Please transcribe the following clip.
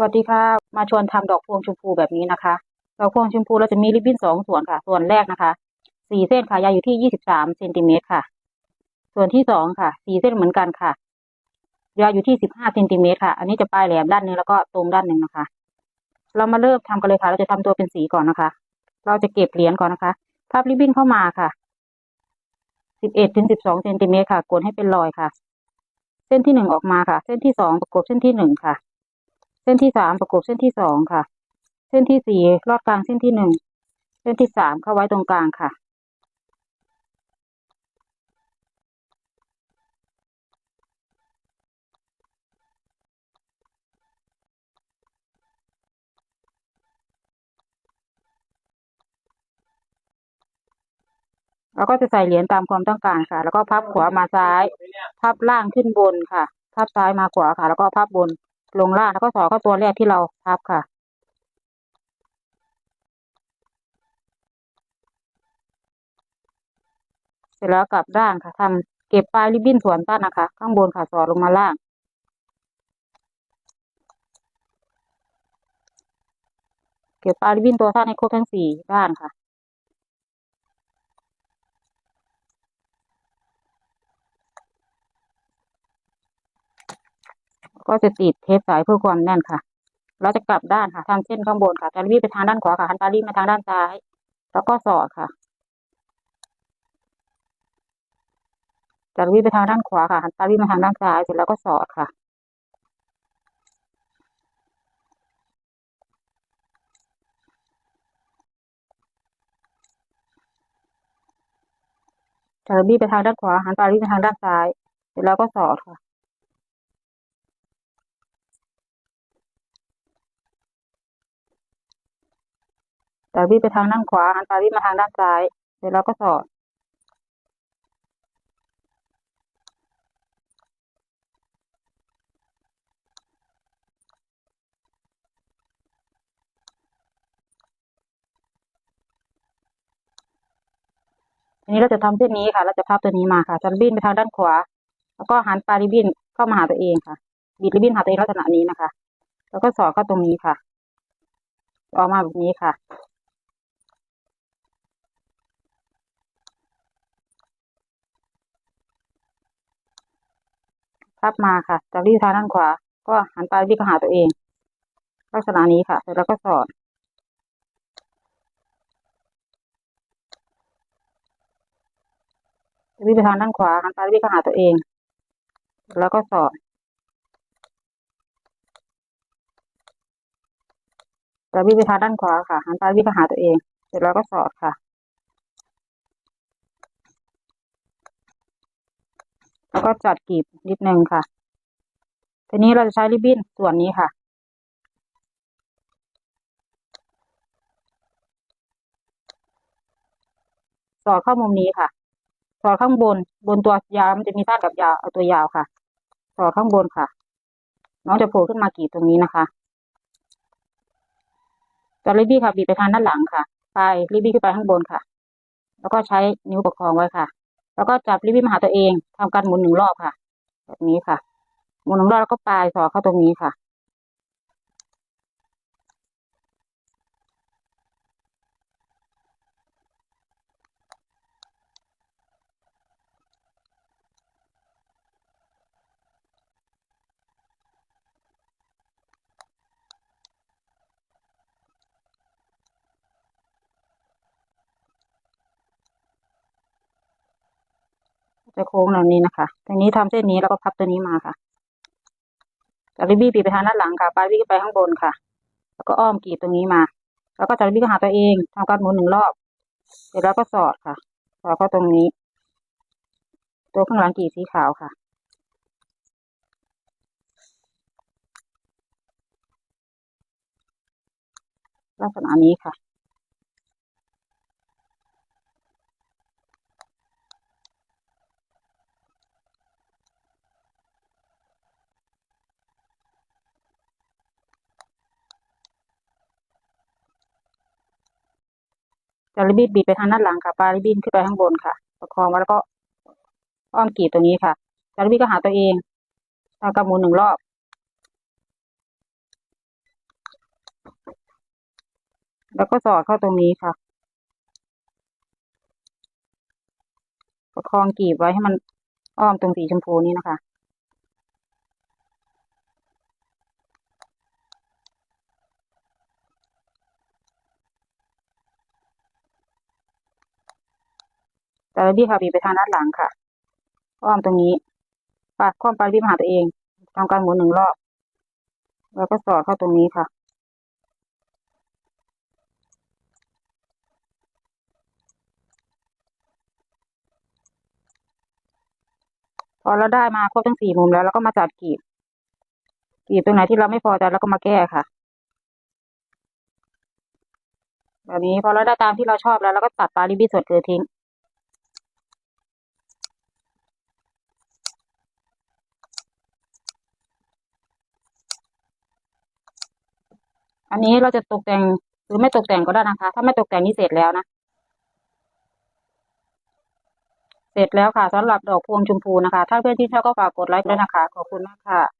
วัสดีค่ะ มาชวนทำดอกพวงชมพูแบบนี้นะคะ ดอกพวงชมพูเราจะมีริบบิ้นสองส่วนค่ะ ส่วนแรกนะคะสี่เส้นค่ะยาวอยู่ที่ยี่สิบสามเซนติเมตรค่ะ ส่วนที่สองค่ะสี่เส้นเหมือนกันค่ะยาวอยู่ที่สิบห้าเซนติเมตรค่ะ อันนี้จะปลายแหลมด้านหนึงแล้วก็ตรงด้านหนึ่งนะคะ เรามาเริ่มทำกันเลยค่ะ เราจะทำตัวเป็นสีก่อนนะคะ เราจะเก็บเหรียญก่อนนะคะ พับริบบิ้นเข้ามาค่ะสิบเอ็ดถึงสิบสองเซนติเมตรค่ะกดให้เป็นรอยค่ะ เส้นที่หนึ่งออกมาค่ะ เส้นที่สองประกบเส้นที่หนึ่งค่ะ ส้นที่สามประกบเส้นที่สองค่ะ เส้นที่สี่ลอดกลางเส้นที่หนึ่งเส้นที่สามเข้าไว้ตรงกลางค่ะแล้วก็จะใส่เหรียญตามความต้องการค่ะ แล้วก็พับขวามาซ้าย พับล่างขึ้นบนค่ะ พับซ้ายมาขวาค่ะ แล้วก็พับบน ลงล่างแล้วก็สอดเข้าตัวแรกที่เราพับค่ะ เสร็จแล้วกลับด้านค่ะทำเก็บปลายริบบิ้นส่วนต้นนะคะ ข้างบนค่ะสอดลงมาล่าง เก็บปลายริบบิ้นตัวสั้นให้ครบทั้งสี่ด้านค่ะ ก็จะติดเทปสายเพื่อความแน่นค่ะ เราจะกลับด้านค่ะทำเส้นข้างบนค่ะตาลีไปทางด้านขวาค่ะหันตาลีมาทางด้านซ้าย แล้วก็สอดค่ะตาลีไปทางด้านขวาค่ะหันตาลีมาทางด้านซ้ายเสร็จแล้วก็สอดค่ะตาลีไปทางด้านขวาหันตาลีไปทางด้านซ้ายเสร็จแล้วก็สอดค่ะ ตาลีไปทางด้านขวาหันตาลีมาทางด้านซ้ายเสร็จแล้วก็สอด ทีนี้เราจะทำเส้นนี้ค่ะ เราจะพับตัวนี้มาค่ะจะริบบิ้นไปทางด้านขวา แล้วก็หันปลายริบบิ้นเข้ามาหาตัวเองค่ะบิดริบบิ้นหาตัวเองลักษณะนี้นะคะ แล้วก็สอดเข้าตรงนี้ค่ะ ออกมาแบบนี้ค่ะ พับมาค่ะจากที่ทางด้านขวา ก็หันปลายริบบิ้นเข้าหาตัวเองลักษณะนี้ค่ะเสร็จแล้วก็สอดวิ่งไปทางด้านขวาหันซ้ายวิ่งเข้าหาตัวเอง แล้วก็สอดแต่วิ่ทางด้านขวาค่ะ หันซ้ายวิ่งเข้าหาตัวเอง เสร็จแล้วก็สอดค่ะ แล้วก็จัดกลีบนิดนึงค่ะ ทีนี้เราจะใช้ริบบิ้นส่วนนี้ค่ะ สอดเข้ามุมนี้ค่ะ สอดข้างบนบนตัวยาวมันจะมีสั้นกับยาวเอาตัวยาวค่ะ สอดข้างบนค่ะ น้องจะโผล่ขึ้นมากรีดตรงนี้นะคะจะรีบบี้ค่ะบีบไปทางด้านหลังค่ะ ไปรีบบี้ขึ้นไปข้างบนค่ะ แล้วก็ใช้นิ้วประคองไว้ค่ะ แล้วก็จับริบบี้มาหาตัวเองทำการหมุนหนึ่งรอบค่ะ แบบนี้ค่ะ หมุนหนึ่งรอบแล้วก็ปลายสอดเข้าตรงนี้ค่ะ จะโค้งแบบนี้นะคะทีนี้ทำเส้นนี้แล้วก็พับตัวนี้มาค่ะจากริบบี้ปีไปทางด้านหลังค่ะปลายวิกไปข้างบนค่ะ แล้วก็อ้อมกรีดตรงนี้มา แล้วก็จากริบบี้ก็หาตัวเองทำการหมุนหนึ่งรอบเสร็จแล้วก็สอดค่ะสอดเข้าตรงนี้ ตัวข้างหลังกรีดสีขาวค่ะลักษณะนี้ค่ะ จาริบีดบีบไปทางด้านหลังค่ะปลายริบบินขึ้นไปข้างบนค่ะ ประคองไว้แล้วก็อ้อมกีบตรงนี้ค่ะจาริบีก็หาตัวเองทากระหมุนหนึ่งรอบแล้วก็สอดเข้าตรงนี้ค่ะ ประคองกีบไว้ให้มันอ้อมตรงสีชมพูนี้นะคะ แต่รีบค่ะบีบไปทางด้านหลังค่ะ อ้อมตรงนี้ปาดข้อมปลายรีบหาตัวเองทำการหมุนหนึ่งรอบ แล้วก็สอดเข้าตรงนี้ค่ะ พอเราได้มาครบทั้งสี่มุมแล้วเราก็มาจัดกีบ กีบตรงไหนที่เราไม่พอใจเราก็มาแก้ค่ะแบบนี้พอเราได้ตามที่เราชอบแล้วเราก็ตัดปลายริบบิ้นส่วนเกินทิ้ง อันนี้เราจะตกแต่งหรือไม่ตกแต่งก็ได้นะคะ ถ้าไม่ตกแต่งนี่เสร็จแล้วนะ เสร็จแล้วค่ะสำหรับดอกพวงชมพูนะคะ ถ้าเพื่อนที่ชอบก็ฝากกดไลค์ด้วยนะคะ ขอบคุณมากค่ะ